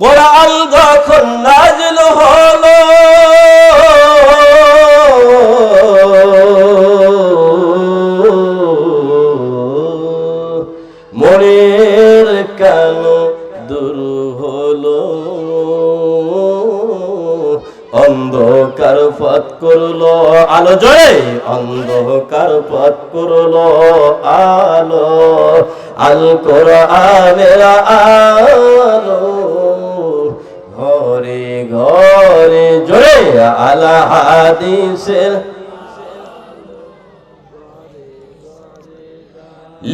কোরআন যখন নাজিল হলো, মনের কেন দূর হলো? অন্ধকার পথ করল আলো জয় অন্ধকার পথ করল আলো, আল কোরআনের আলো। ঘরে জোরে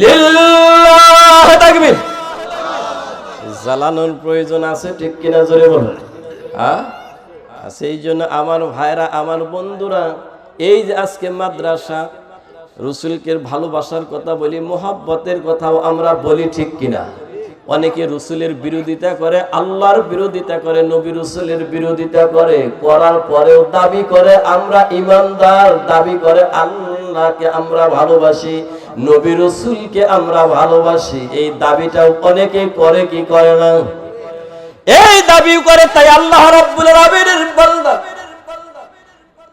লিল্লাহ তাকবীর। জ্বালানোর প্রয়োজন আছে, ঠিক কিনা জোরে বলুন। হ্যাঁ সেই জন্য আমার ভাইরা, আমার বন্ধুরা, এই যে আজকে মাদ্রাসা, রসুলকে ভালোবাসার কথা বলি, মোহাব্বতের কথাও আমরা বলি ঠিক কিনা? অনেকে রসুলের বিরোধিতা করে, আল্লাহর বিরোধিতা করে, নবী রসুলের বিরোধিতা করে, করার পরেও দাবি করে, আমরা ইমানদার, দাবি করে আল্লাহকে আমরা ভালোবাসি, নবী রসুলকে আমরা ভালোবাসি। এই দাবিটাও অনেকে করে, কি করে না? এই দাবি করে, তাই আল্লাহ রাব্বুল আলামিনের বান্দা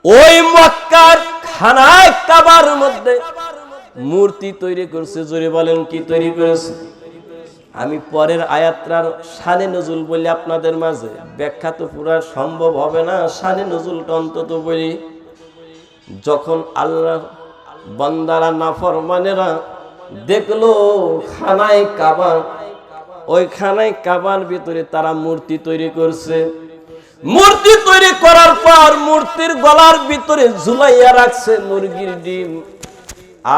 ওই মক্কার খানায় কাবার মধ্যে মূর্তি তৈরি করছে। জোরে বলেন, কি তৈরি করেছে? আমি পরের আয়াত্রার শানে নজুল বলি আপনাদের মাঝে। ব্যাখ্যা তো পুরা সম্ভব হবে না, শানে নজুলটা অন্তত বলি। যখন আল্লাহ বান্দারা নাফরমানেরা দেখল খানায় কাবা, ওই খানায় কাবার ভিতরে তারা মূর্তি তৈরি করছে। মূর্তি তৈরি করার পর মূর্তির গলার ভিতরে ঝুলাইয়া রাখছে মুরগির ডিম,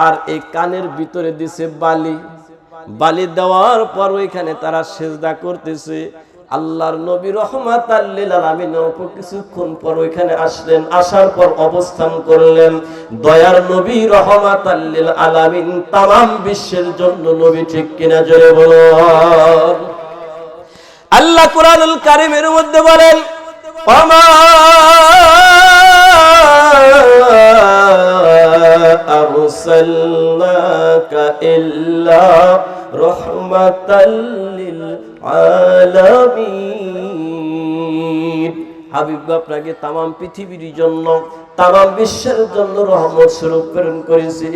আর এই কানের ভিতরে দিছে বালি। বালি দেওয়ার পর ওইখানে তারা সেজদা করতেছে। আল্লাহর নবী রহমাত আল্লিলামিন অল্প কিছুক্ষণ পর ওইখানে আসলেন। আসার পর অবস্থান করলেন। দয়ার নবী রহমাত আল্লিল আলামিন তাম বিশ্বের জন্য নবী ঠিক কিনা জোরে বল। আল্লাহ কুরানুল কারিমের মধ্যে বলেন আমা আরসালনাকা ইল্লা রহমাতাল্লিল আলামিন হাবিব আপনাকে তাম পৃথিবীর জন্য তাম বিশ্বের জন্য রহমত স্বরূপ প্রেরণ করেছে।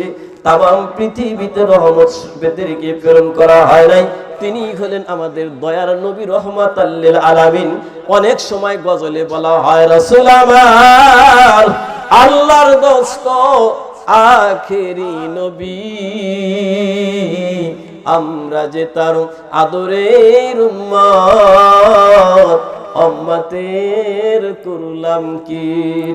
তাম পৃথিবীতে রহমত স্বরূপেদেরকে প্রেরণ করা হয় নাই। তিনি হলেন আমাদের দয়ার নবী রহমাত আল্লিল আলামিন অনেক সময় গজলে বলা হয়, রসুল আমার, আল্লাহর দোস্ত, আখেরি নবী। আমরা যে তার আদরের অম্মাতের করলাম কি?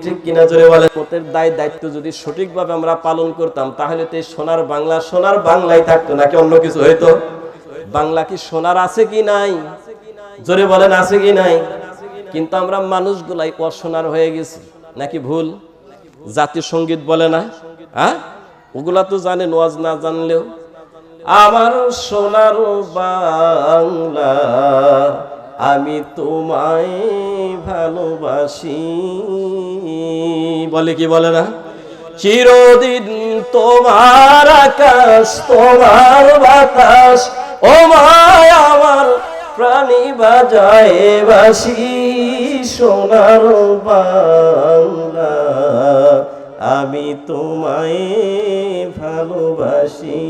ঠিক কিনা জোরে বলে মতের দায় দায়িত্ব যদি সঠিকভাবে আমরা পালন করতাম, তাহলে তো সোনার বাংলা, সোনার বাংলায় থাকতো, নাকি অন্য কিছু হইতো? বাংলা কি সোনার আছে কি নাই? জোরে বলেন, আছে কি নাই? কিন্তু আমরা মানুষগুলাই অসোনার হয়ে গেছি, নাকি ভুল? জাতীয় সংগীত বলে না হ্যাঁ? ওগুলা তো জানে নোয়াজ না জানলেও। আমার সোনার বাংলা, আমি তোমায় ভালোবাসি। বলে কি বলে না? চিরদিন তোমার আকাশ, তোমার বাতাস, ও মায় আমার প্রাণী বাজায় বাসি। সোনার বাংলা, আমি তোমায় ভালোবাসি।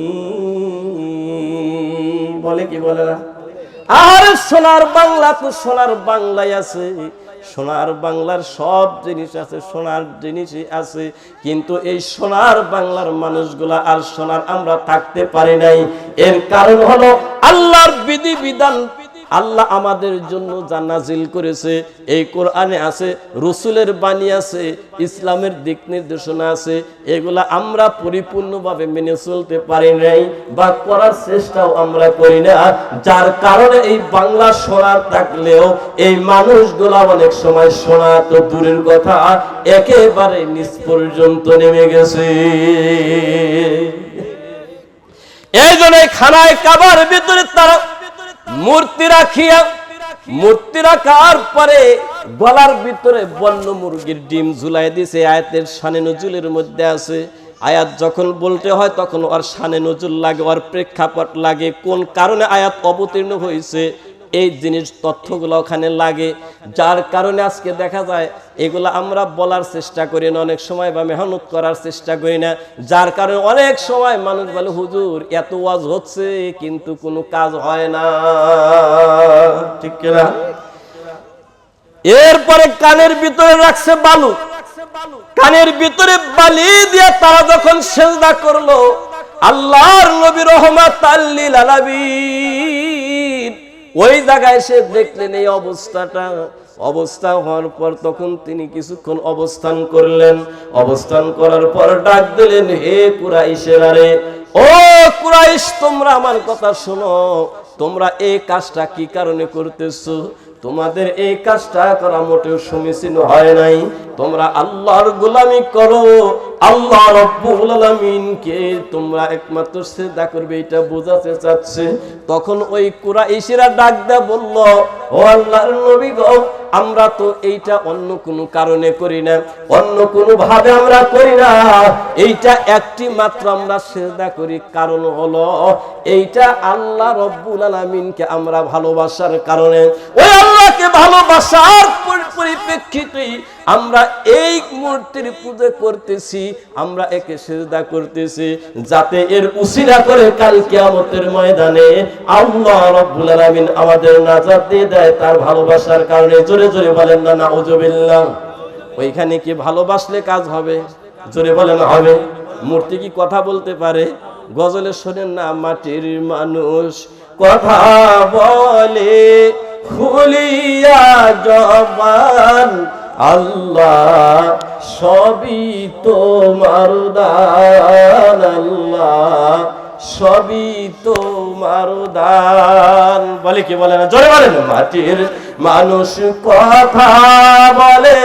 বলে কি বলে না? আর সোনার বাংলা তো সোনার বাংলায় আছে। সোনার বাংলার সব জিনিস আছে, সোনার জিনিসই আছে। কিন্তু এই সোনার বাংলার মানুষগুলা আর সোনার আমরা থাকতে পারি নাই। এর কারণ হলো আল্লাহর বিধি বিধান আল্লাহ আমাদের জন্য জান্নাজিল করেছে, এই কোরআনে আছে, রসুলের বাণী আছে, ইসলামের দিক নির্দেশনা আছে, এগুলা আমরা পরিপূর্ণভাবে মেনে চলতে পারি নাই বা করার চেষ্টাও আমরা করি না। যার কারণে এই বাংলা শোনার থাকলেও এই মানুষগুলা অনেক সময় শোনা তো দূরের কথা, একেবারে নিচ পর্যন্ত নেমে গেছে। এই জন্য খানায় কাবার ভিতরে তারা মূর্তি রাখিয়া, মূর্তি রাখার পরে গলার ভিতরে বন্য মুরগির ডিম ঝুলাই দিছে। আয়াতের সানে নজুলের মধ্যে আছে, আয়াত যখন বলতে হয় তখন ওর সানে নজুল লাগে, ওর প্রেক্ষাপট লাগে, কোন কারণে আয়াত অবতীর্ণ হয়েছে এই জিনিস তথ্যগুলো ওখানে লাগে। যার কারণে আজকে দেখা যায়, এগুলো আমরা বলার চেষ্টা করি না, অনেক সময় বা মেহনত করার চেষ্টা করি না। যার কারণে অনেক সময় মানুষ বলে, হুজুর, এত ওয়াজ হচ্ছে, কিন্তু কোনো কাজ হয় না। ঠিক কিনা? এরপরে কানের ভিতরে রাখছে বালু। কানের ভিতরে বালি দিয়ে তারা যখন সেজদা করল, আল্লাহর নবী রহমাত আল্লিল আলামিন ওই জায়গায় সে দেখলেন এই অবস্থাটা। অবস্থা হওয়ার পর তখন তিনি কিছুক্ষণ অবস্থান করলেন। অবস্থান করার পর ডাক দিলেন, হে কুরাইশেরারে ও কুরাইশ, তোমরা আমার কথা শোনো। তোমরা এই কাজটা কি কারণে করতেছো? তোমাদের এই কাজটা করা মোটেও সমীচীন হয় নাই। তোমরা আল্লাহর গোলামি করো, আল্লাহ রব্বুল আলামিনকে তোমরা একমাত্র শ্রদ্ধা করবে, এটা বোঝাতে চাচ্ছে। তখন ওই কুরাইশিরা ডাক দেয়া বলল, ও আল্লাহর নবী গো, আমরা তো এইটা অন্য কোনো কারণে করি না, অন্য কোনো ভাবে আমরা করি না। এইটা একটি মাত্র আমরা শ্রদ্ধা করি, কারণ হলো এইটা আল্লাহ রব্বুল আলামিনকে আমরা ভালোবাসার কারণে। ওই আল্লাহকে ভালোবাসার পরিপ্রেক্ষিতে আমরা এই মূর্তির পূজা করতেছি, আমরা একে সেজদা করতেছি, যাতে এর উসিলা করে কাল কিয়ামতের ময়দানে আল্লাহ রব্বুল আলামিন আমাদের নাজাত দিয়ে দেয় তার ভালোবাসার কারণে। জোরে জোরে বলেন না, নাউজুবিল্লাহ। ওইখানে কি ভালোবাসলে কাজ হবে? জোরে বলেন, হবে। মূর্তি কি কথা বলতে পারে? গজলে শোনেন না, মাটির মানুষ কথা বলে। খুলিয়া জবান, আল্লাহ, সবই তোমার দান, আল্লাহ, সবই তোমার দান। বলে কি বলে না? জোরে বলেন। মাটির মানুষ কথা বলে,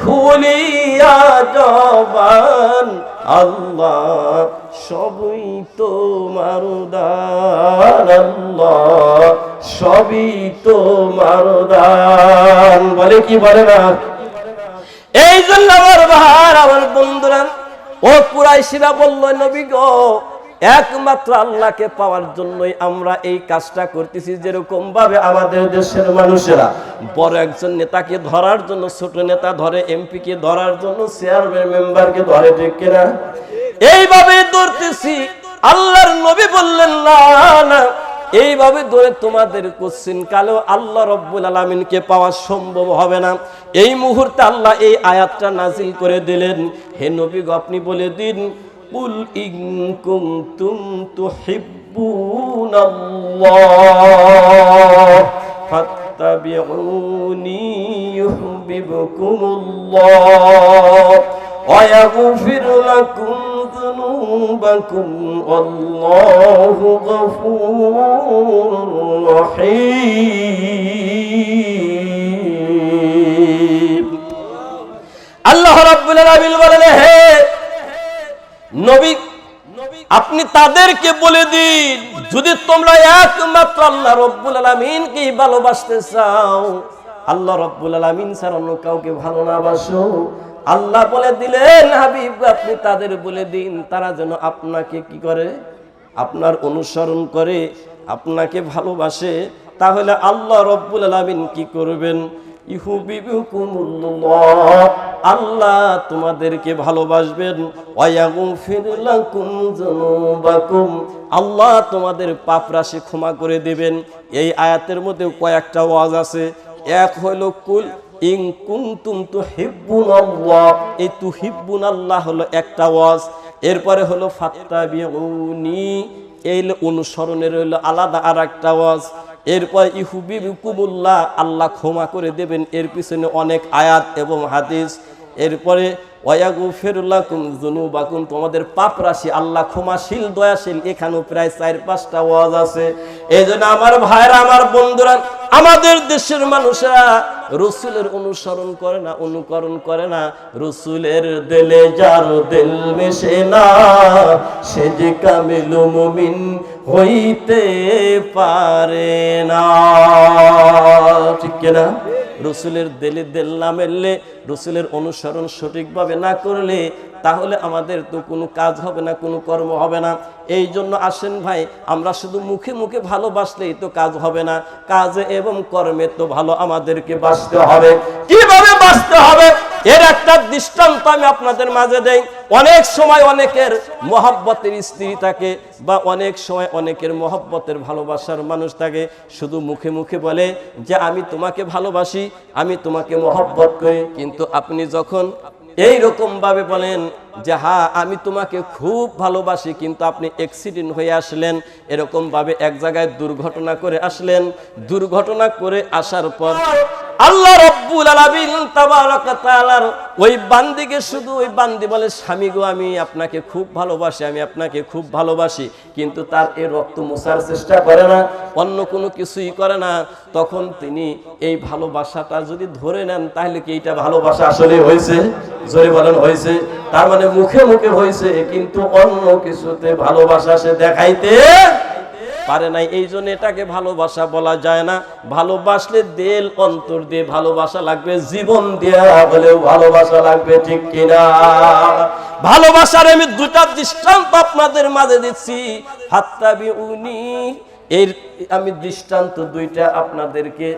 খুলিয়া জবান আল্লাহ, সবই তোমার দান আল্লাহ, সবই তোমার দান বলে কি বলে না? এই জন্য আমার ভার আমার বন্ধুরা, ও কুরাইশিরা বলল, নবী গো একমাত্র আল্লাহকে পাওয়ার জন্যই আমরা এই কাজটা করতেছি যেরকম ভাবে আমাদের দেশের মানুষেরা বড় একজন নেতাকে ধরার জন্য, ছোট নেতা ধরে এমপি কে ধরার জন্য, চেয়ারম্যান, মেম্বারকে ধরে, ঠিক কিনা? এইভাবে ধরতেছি। আল্লাহর নবী বললেন, না না, এইভাবে ধরে তোমাদের কোশ্চিন কালেও আল্লাহ রব্বুল আলমিনকে পাওয়া সম্ভব হবে না। এই মুহূর্তে আল্লাহ এই আয়াতটা নাজিল করে দিলেন। হে নবী আপনি বলে দিন কুল ইন কুনতুম তুহিব্বুনাল্লাহ ফাত্তাবিউনি ইউহিব্বুকুমুল্লাহ ويغفر لكم ذنوبكم والله غفور رحيم আল্লাহ রাব্বুল আলামিন বলেন হে নবী, আপনি তাদেরকে বলে দিন, যদি তোমরা একমাত্র আল্লাহ রব্বুল আলামিনকে ভালোবাসতে চাও, আল্লাহ রব্বুল আলামিন ছাড়া অন্য কাউকে ভালো না বাসো। আল্লাহ বলে দিলেন, হাবিব, আপনি তাদের বলে দিন, তারা যেন আপনাকে কি করে? আপনার অনুসরণ করে, আপনাকে ভালোবাসে। তাহলে আল্লাহ রব্বুল আলামিন কি করবেন? ইহুবিবুকুমুল্লাহ। আল্লাহ তোমাদেরকে ভালোবাসবেন। আল্লাহ তোমাদের পাপ রাশি ক্ষমা করে দেবেন। এই আয়াতের মধ্যে কয়েকটা ওয়াজ আছে। এক হলো, কুল ইং কুনতুম তুহিব্বুনাল্লাহ এই তুহিব্বুনাল্লাহ হলো একটা ওয়াজ। এরপরে হলো, ফাত্তাবিউনি। এই হলো অনুসরণের হলো আলাদা আর একটা ওয়াজ। এরপর ইহুবি হুকুমুল্লাহ আল্লাহ ক্ষমা করে দেবেন। এর পিছনে অনেক আয়াত এবং হাদিস। এরপরে ওয়াগু ফেরুল্লাকুম জুনুবাকুম তোমাদের পাপ রাশি, আল্লাহ ক্ষমাশীল, দয়াশীল, এখানেও প্রায় চার, পাঁচটা ওয়াজ আছে। এই জন্য আমার ভাইরা, আমার বন্ধুরা, আমাদের দেশের মানুষেরা রসুলের অনুসরণ করে না, অনুকরণ করে না। রসুলের দিলে যার দিল মেশে না, সে যে কামিল মুমিন হইতে পারে না। ঠিক না রসুলের দেলে দেল না মেললে, রসুলের অনুসরণ সঠিকভাবে না করলে, তাহলে আমাদের তো কোনো কাজ হবে না, কোনো কর্ম হবে না। এই জন্য আসেন ভাই, আমরা শুধু মুখে মুখে ভালোবাসলেই তো কাজ হবে না। কাজে এবং কর্মে তো ভালো আমাদেরকে বাঁচতে হবে। কীভাবে বাঁচতে হবে? এর একটা দৃষ্টান্ত আমি আপনাদের মাঝে দেই। অনেক সময় অনেকের মহাব্বতের স্ত্রী থাকে বা অনেক সময় অনেকের মহাব্বতের ভালোবাসার মানুষ থাকে। শুধু মুখে মুখে বলে যে, আমি তোমাকে ভালোবাসি, আমি তোমাকে মহব্বত করি। কিন্তু আপনি যখন এই রকম ভাবে বলেন যে হ্যাঁ আমি তোমাকে খুব ভালোবাসি, কিন্তু আপনি অ্যাক্সিডেন্ট হয়ে আসলেন। এরকম ভাবে এক জায়গায় দুর্ঘটনা করে আসলেন। দুর্ঘটনা করে আসার পর আল্লাহ রব্বুল আলামিন তাবারক তাআলার ওই বান্দিকে শুধু ওই বান্দি বলে, স্বামী গো, আমি আপনাকে খুব ভালোবাসি, আমি আপনাকে খুব ভালোবাসি। কিন্তু তার এই রক্ত মোছার চেষ্টা করে না, অন্য কোনো কিছুই করে না। তখন তিনি এই ভালোবাসাটা যদি ধরে নেন, তাহলে কি এটা ভালোবাসা আসলে হয়েছে? জোরে বলেন, হয়েছে। তার মানে মুখে মুখে হয়েছে, কিন্তু অন্য কিছুতে ভালোবাসা সে দেখাইতে পারে নাই। এই জন্য এটাকে ভালোবাসা বলা যায় না। ভালোবাসলে দেল, অন্তর দিয়ে ভালোবাসা লাগবে, জীবন দেয়া বলেও ভালোবাসা লাগবে, ঠিক কিনা? ভালোবাসার আমি দুটা দৃষ্টান্ত আপনাদের মাঝে দিচ্ছি। হাত্তাবি উনি এর আমি দৃষ্টান্ত দুইটা আপনাদেরকে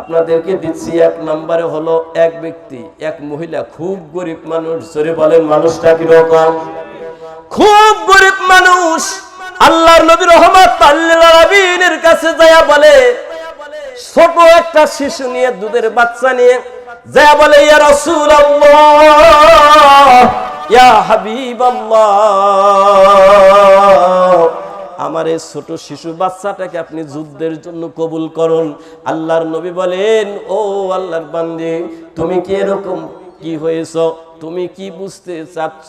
আপনাদেরকে দিচ্ছি এক নম্বরে হলো এক ব্যক্তি, এক মহিলা, খুব গরিব মানুষ। জোরে বলেন, মানুষটা কীরকম খুব গরিব মানুষ। আল্লাহর নবী রহমত আল্লাহর কাছে যায়া বলে, ছোট একটা শিশু নিয়ে, দুধের বাচ্চা নিয়ে, যায়া বলে, ইয়া রাসূলুল্লাহ, ইয়া হাবিবাল্লাহ। আমার এই ছোট শিশু বাচ্চাটাকে আপনি যুদ্ধের জন্য কবুল করুন। আল্লাহর নবী বলেন, ও আল্লাহর বান্দি, তুমি কি এরকম কি হয়েছ? তুমি কি বুঝতে চাচ্ছ?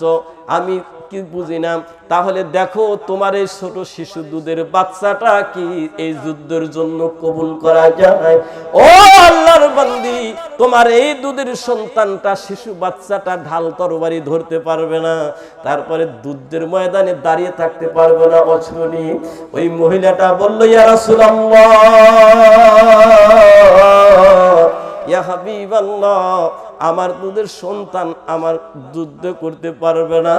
আমি কি বুঝি না? তাহলে দেখো, তোমার এই ছোট শিশু দুধের বাচ্চাটা কি এই যুদ্ধের জন্য কবুল করা যায়? ও আল্লাহর বান্দি, তোমার এই দুধের সন্তানটা শিশু বাচ্চাটা ঢাল তরবারি ধরতে পারবে না, তারপরে দুধের ময়দানে দাঁড়িয়ে থাকতে পারবে না অছনি ওই মহিলাটা বলল, ইয়া রাসূলুল্লাহ, ইয়া হাবিবাল্লাহ আমার দুধের সন্তান আমার যুদ্ধ করতে পারবে না,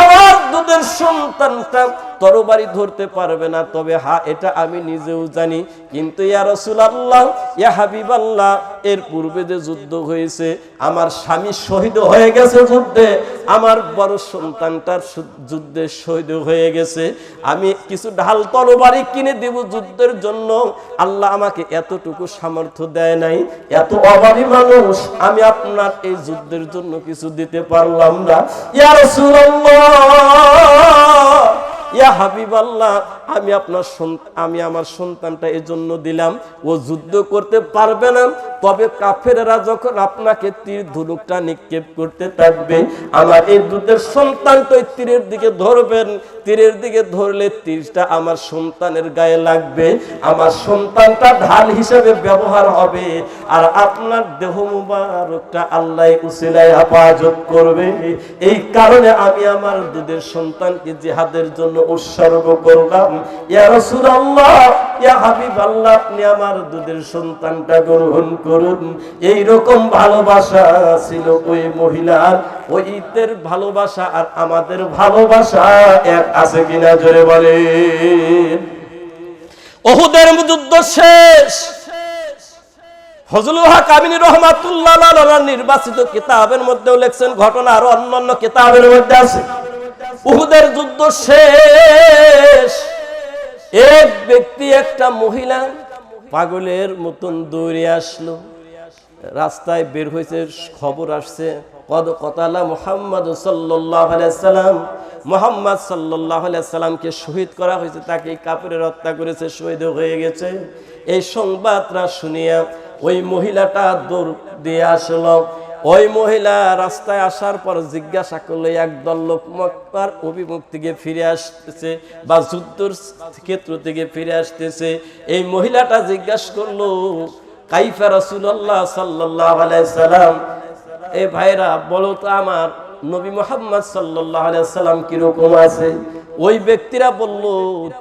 আমার দুধের সন্তানটা তরবারি ধরতে পারবে না। তবে হা, এটা আমি নিজেও জানি। কিন্তু ইয়া রসুল আল্লাহ ইয়া হাবিবাল্লাহ এর পূর্বে যে যুদ্ধ হয়েছে, আমার স্বামী শহীদ হয়ে গেছে যুদ্ধে, আমার বড় সন্তানটার যুদ্ধে শহীদ হয়ে গেছে। আমি কিছু ঢাল তরবারি কিনে দেব যুদ্ধের জন্য। আল্লাহ আমাকে এতটুকু সামর্থ্য দেয় নাই। এত অভাবী মানুষ, আমি আপনার এই যুদ্ধের জন্য কিছু দিতে পারলাম না। ইয়া রাসূলুল্লাহ, ইয়া হাবিবাল্লাহ আমি আপনার আমি আমার সন্তানটা এই জন্য দিলাম। ও যুদ্ধ করতে পারবে না। তবে কাফেরেরা যখন আপনাকে তীর ধনুকটা নিক্ষেপ করতে থাকবে, আমার এই দুধের সন্তানটা তীরের দিকে ধরবেন তীরের দিকে ধরলে তীরটা আমার সন্তানের গায়ে লাগবে। আমার সন্তানটা ঢাল হিসেবে ব্যবহার হবে। আর আপনার দেহ মুবারকটা আল্লাহ উসিলায় হেফাজত করবে। এই কারণে আমি আমার দুধের সন্তানকে জিহাদের জন্য উৎসর্গ করলাম। আপনি আমার দুধের সন্তানটা গ্রহণ করুন। এই রকম ভালোবাসা ছিল ওই মহিলার। ভালোবাসা আর আমাদের ভালোবাসা এক আছে কিনা জোরে ওহুদের যুদ্ধ শেষ। নির্বাচিত কিতাবের মধ্যেও লেখছেন, ঘটনা আরও অন্যান্য কিতাবের মধ্যে আছে। উহুদের যুদ্ধ শেষ। এক ব্যক্তি একটা মহিলা, পাগলের মতন দৌড়ে আসলো। রাস্তায় বের হয়েছে, খবর আসছে, কদ কতালা মোহাম্মদ সাল্লাম। মোহাম্মদ সাল্লামকে শহীদ করা হয়েছে, তাকে কাপড়ের হত্যা করেছে, শহীদ হয়ে গেছে। এই সংবাদটা শুনিয়া ওই মহিলাটা দৌড় দিয়ে আসলো। ওই মহিলা রাস্তায় আসার পর জিজ্ঞাসা করল, একদল লোক মক্কার অভিমুখ থেকে ফিরে আসতেছে বা যুদ্ধর ক্ষেত্র থেকে ফিরে আসতেছে? এই মহিলাটা জিজ্ঞাসা করল, কাইফা রাসূলুল্লাহ সাল্লাল্লাহু আলাইহি সাল্লাম, এ ভাইরা বলো তো আমার নবী মোহাম্মদ সাল্লাল্লাহু আলাইহি সাল্লাম কীরকম আছে? ওই ব্যক্তিরা বলল,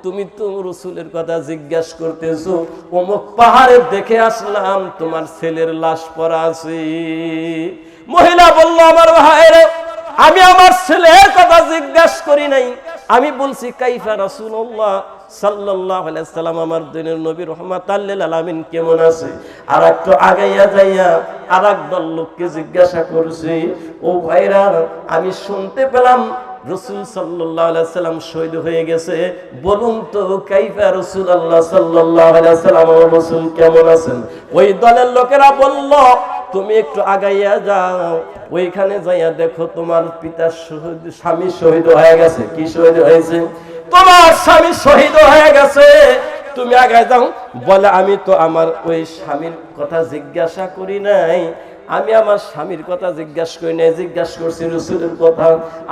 তুমি তো রসুলের কথা জিজ্ঞাসা করতেছো। অমুক পাহাড়ে দেখে আসলাম, তোমার ছেলের লাশ পড়া আছে। মহিলা বলল, আমার ভাইরে, আমি আমার ছেলের কথা জিজ্ঞাসা করি নাই। আমি বলছি, কাইফা আলাইহি সাল্লাম, আমার আলামিন কেমন আছে? আর একটু আগাইয়া যাইয়া আর লোককে জিজ্ঞাসা করছি, ও ভাইরা, আমি শুনতে পেলাম রসুল সাল্লাম শহীদ হয়ে গেছে। বলুন তো, কাইফা রসুল আল্লাহ সাল্লাম রসুল কেমন আছেন? ওই দলের লোকেরা বলল, তুমি একটু আগাইয়া যাও। ওইখানে যাইয়া দেখো তোমার পিতা শহীদ, স্বামী শহীদ হয়ে গেছে। কি শহীদ হয়েছে? তোমার স্বামী শহীদ হয়ে গেছে। তুমি আগায় যাও। বলে, আমি তো আমার ওই স্বামীর কথা জিজ্ঞাসা করি নাই। আমি আমার স্বামীর কথা জিজ্ঞাসা করি নাই, জিজ্ঞাসা করছি, রসুলের কথা?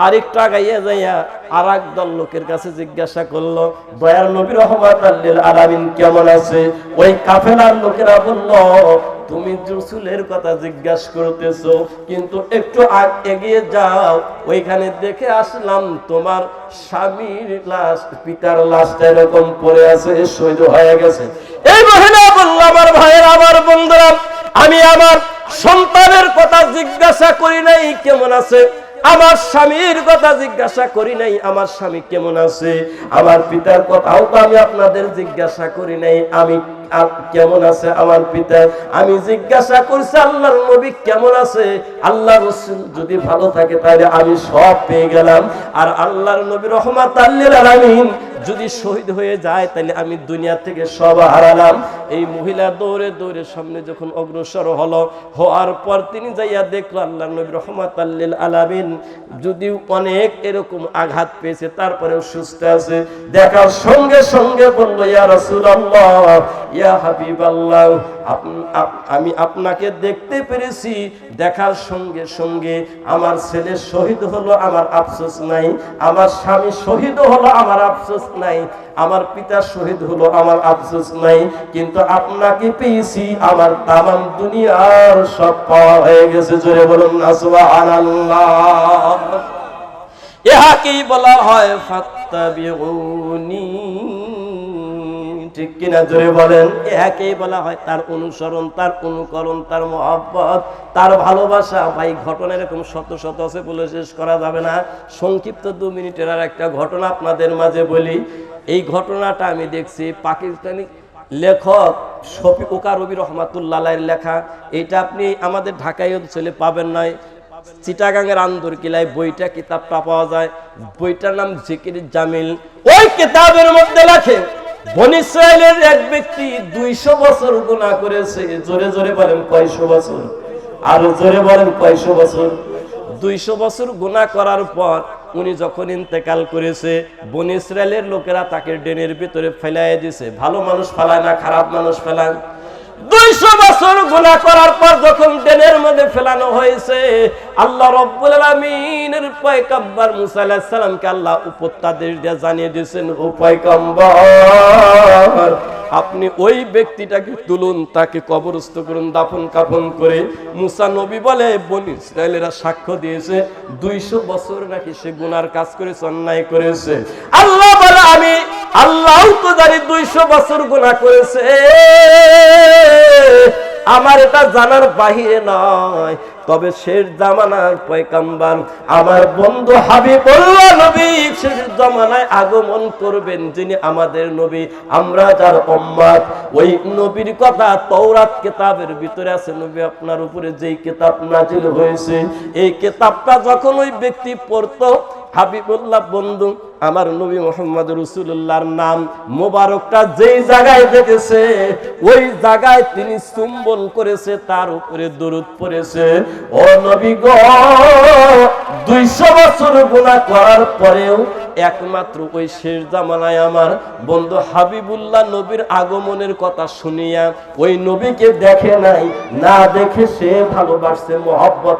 আরেকটু আগাইয়া যাইয়া আর এক দল লোকের কাছে জিজ্ঞাসা করল, দয়ার নবী রহমান আলামিন কেমন আছে? ওই কাফেলার লোকেরা বলল, তুমি রসুলের কথা জিজ্ঞাসা করতেছো, কিন্তু একটু এগিয়ে যাও, ওইখানে দেখে আসলাম তোমার স্বামীর লাশ, পিতার লাশটা এরকম পড়ে আছে, শহীদ হয়ে গেছে। এই মহিলা বলল, আমার ভাইয়ের, আমার বন্ধুরা আমি আমার সন্তানের কথা জিজ্ঞাসা করি নাই, কেমন আছে? আমার স্বামীর কথা জিজ্ঞাসা করি নাই, আমার স্বামী কেমন আছে? আমার পিতার কথাও তো আমি আপনাদের জিজ্ঞাসা করি নাই, আমি কেমন আছে আমার পিতা? আমি জিজ্ঞাসা করছি, আল্লাহর নবী কেমন আছে? আল্লাহ রসুল যদি ভালো থাকে, তাহলে আমি সব পেয়ে গেলাম। আর আল্লাহর নবী রহমাত আলামিন যদি শহীদ হয়ে যায়, তাহলে আমি দুনিয়া থেকে সব হারালাম। এই মহিলা দৌড়ে দৌড়ে সামনে যখন অগ্রসর হলো, হওয়ার পর তিনি যাইয়া দেখল, আল্লাহ নবী রহমাত আল্লিল আলামিন যদিও অনেক এরকম আঘাত পেয়েছে, তারপরেও সুস্থ আছে। দেখার সঙ্গে সঙ্গে বলল, ইয়া রসুল্লাহ ইয়া হাবিবাল্লাহ আপ- আপ- আমি আপনাকে দেখতে পেরেছি। দেখার সঙ্গে সঙ্গে আমার ছেলে শহীদ হলো, আমার আফসোস নাই। আমার স্বামী শহীদ হলো, আমার আফসোস নাই। আমার পিতা শহীদ হলো, আমার আফসোস নাই। কিন্তু আপনাকে পেয়েছি, আমার তামাম দুনিয়ার সব পাওয়া হয়ে গেছে। জোরে বলুন ইহাকেই বলা হয়? ফাত্তাবিউনি ঠিক কিনা জোরে বলেন? একেই বলা হয় তার অনুসরণ, তার অনুকরণ, তার মহব্বত, তার ভালোবাসা। ভাই, ঘটনা এরকম শত শত আছে বলে শেষ করা যাবে না। সংক্ষিপ্ত দু মিনিটের আর একটা ঘটনা আপনাদের মাঝে বলি। এই ঘটনাটা আমি দেখছি পাকিস্তানি লেখক শফি ওকা রবি রহমাতুল্লাহ লেখা। এটা আপনি আমাদের ঢাকায় অঞ্চলে পাবেন নয় চিটাগাংয়ের আন্দর কিলায় বইটা, কিতাবটা পাওয়া যায়। বইটার নাম জিকির জামিল। ওই কিতাবের মধ্যে লেখে বন এক ব্যক্তি দুইশো বছর গুণা করেছে, জোরে জোরে বলেন কয়শো বছর? আর জোরে বলেন কয়শো বছর? দুইশো বছর গুণা করার পর উনি যখন ইন্তেকাল করেছে, বন ইসরায়েলের লোকেরা তাকে ডেনের ভিতরে ফেলাইয়া দিছে। ভালো মানুষ ফেলায় না, খারাপ মানুষ ফেলায়। আপনি ওই ব্যক্তিটাকে তুলুন, তাকে কবরস্থ করুন, দাফন কাফন করে মুসা নবী বলে বন ইসরায়েলেরা সাক্ষ্য দিয়েছে, দুইশো বছর নাকি সে গুনার কাজ করেছে, অন্যায় করেছে। আল্লাহ বলে, আমি আল্লাহ তো জানি দুইশো বছর গুণা করেছে। আমার এটা জানার বাহিরে নয়। তবে শেষ জামানার পয়কাম্বার আমার বন্ধু হাবিবুল্লাহ নবী শেষ জামানায় আগমন করবেন যিনি আমাদের নবী। আমরা যার উম্মত, ওই নবীর কথা তৌরাত কিতাবের ভিতরে আছে। নবী আপনার উপরে যেই কিতাব নাজিল হয়েছে, এই কেতাবটা যখন ওই ব্যক্তি পড়তো হাবিবুল্লাহ বন্ধু, আমার নবী মোহাম্মদ রসুল্লাহর নাম মোবারকটা যেই জায়গায় দেখেছে, ওই জায়গায় তিনি চুম্বন করেছে, তার উপরে দরুদ পড়েছে। ও নবী গো দুইশো বছর গুণা করার পরেও একমাত্র ওই শেষ আমার বন্ধু হাবিবুল্লাহ নবীর আগমনের কথা শুনিয়া ওই নবীকে দেখে নাই। না দেখে সে ভালোবাসছে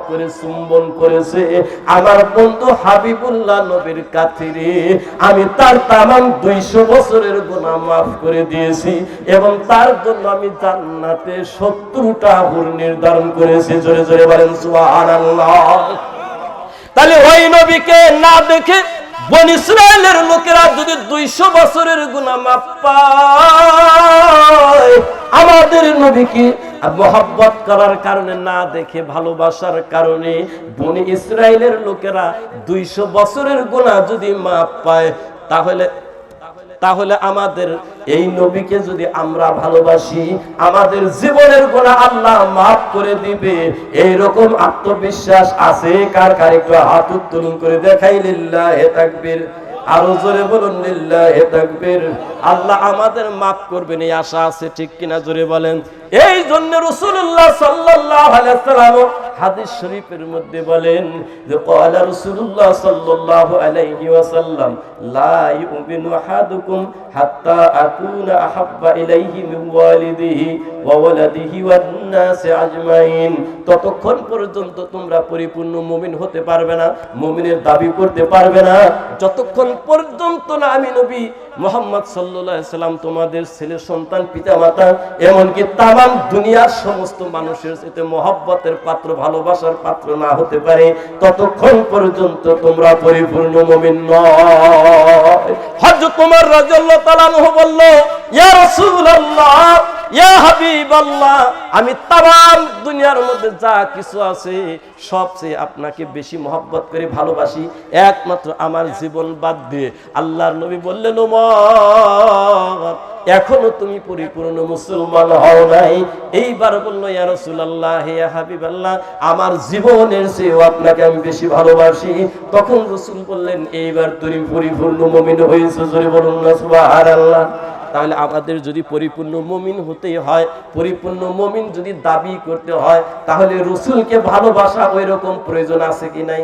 করে, চুম্বন করেছে। আমার বন্ধু হাবিবুল্লাহ নবীর আমি তার তামাম দুইশো বছরের গুণা মাফ করে দিয়েছি এবং তার জন্য আমি জান্নাতে সত্তরটা নির্ধারণ করেছি। জোরে জোরে বলেন তাহলে ওই নবীকে না দেখে বন ইসরায়েলের লোকেরা যদি দুইশো বছরের গুণা মাপ পায়, আমাদের নবীকে মহব্বত করার কারণে, না দেখে ভালোবাসার কারণে বনি ইসরায়েলের লোকেরা দুইশো বছরের গুণা যদি মাপ পায়, তাহলে তাহলে আমাদের এই নবীকে যদি আমরা ভালোবাসি, আমাদের জীবনের গোনা আল্লাহ মাফ করে দিবে। এই রকম আত্মবিশ্বাস আছে? কার কার? একটু হাত উত্তোলন করে দেখাই। লিল্লাহ হে তাকবীর। আরও জোরে বলুন, লিল্লাহ হে তাকবীর। আল্লাহ আমাদের মাফ করবেন, এই আশা আছে ঠিক কিনা? জোরে বলেন। এই জন্য আলাইহি ওয়াসাল্লাম হাদিস শরীফের মধ্যে বলেন যে, ক্বালা রাসূলুল্লাহ সাল্লাল্লাহু আলাইহি ওয়াসাল্লাম, লা ইউমিনু আহাদুকুম হাত্তা আকুনা আহাব্বা ইলাইহি মিন ওয়ালিদিহি ওয়া ওয়ালাদিহি ওয়ান ততক্ষণ পর্যন্ত তোমরা পরিপূর্ণ মুমিন হতে পারবে না, মুমিনের দাবি করতে পারবে না। যতক্ষণ পর্যন্ত না আমি নবী মোহাম্মদ সাল্লাম তোমাদের ছেলে, সন্তান, পিতামাতা, এমনকি তামাম দুনিয়ার সমস্ত মানুষের সাথে মহব্বতের পাত্র, ভালোবাসার পাত্র না হতে পারে, ততক্ষণ পর্যন্ত তোমরা পরিপূর্ণ মুমিন নয়। হযরত ওমর রাদিয়াল্লাহু তাআলা আনহু বলল, ইয়া আমি তাম দুনিয়ার মধ্যে যা কিছু আছে সবচেয়ে আপনাকে বেশি মহব্বত করে ভালোবাসি, একমাত্র আমার জীবন বাদ দিয়ে। আল্লাহর নবী বললেন ওমর এখনও তুমি পরিপূর্ণ মুসলমান হও নাই। এইবার বলল, ইয়া রাসূলুল্লাহ, ইয়া হাবিবাল্লাহ, আমার জীবনের চেয়েও আপনাকে আমি বেশি ভালোবাসি। তখন রসুল বললেন, এইবার তুমি পরিপূর্ণ মুমিন হয়েছো, জোরে বলুন না, সুবহানাল্লাহ। তাহলে আমাদের যদি পরিপূর্ণ মমিন হতে হয়, পরিপূর্ণ মমিন যদি দাবি করতে হয়, তাহলে রসুলকে ভালোবাসা ওই রকম প্রয়োজন আছে কি নাই?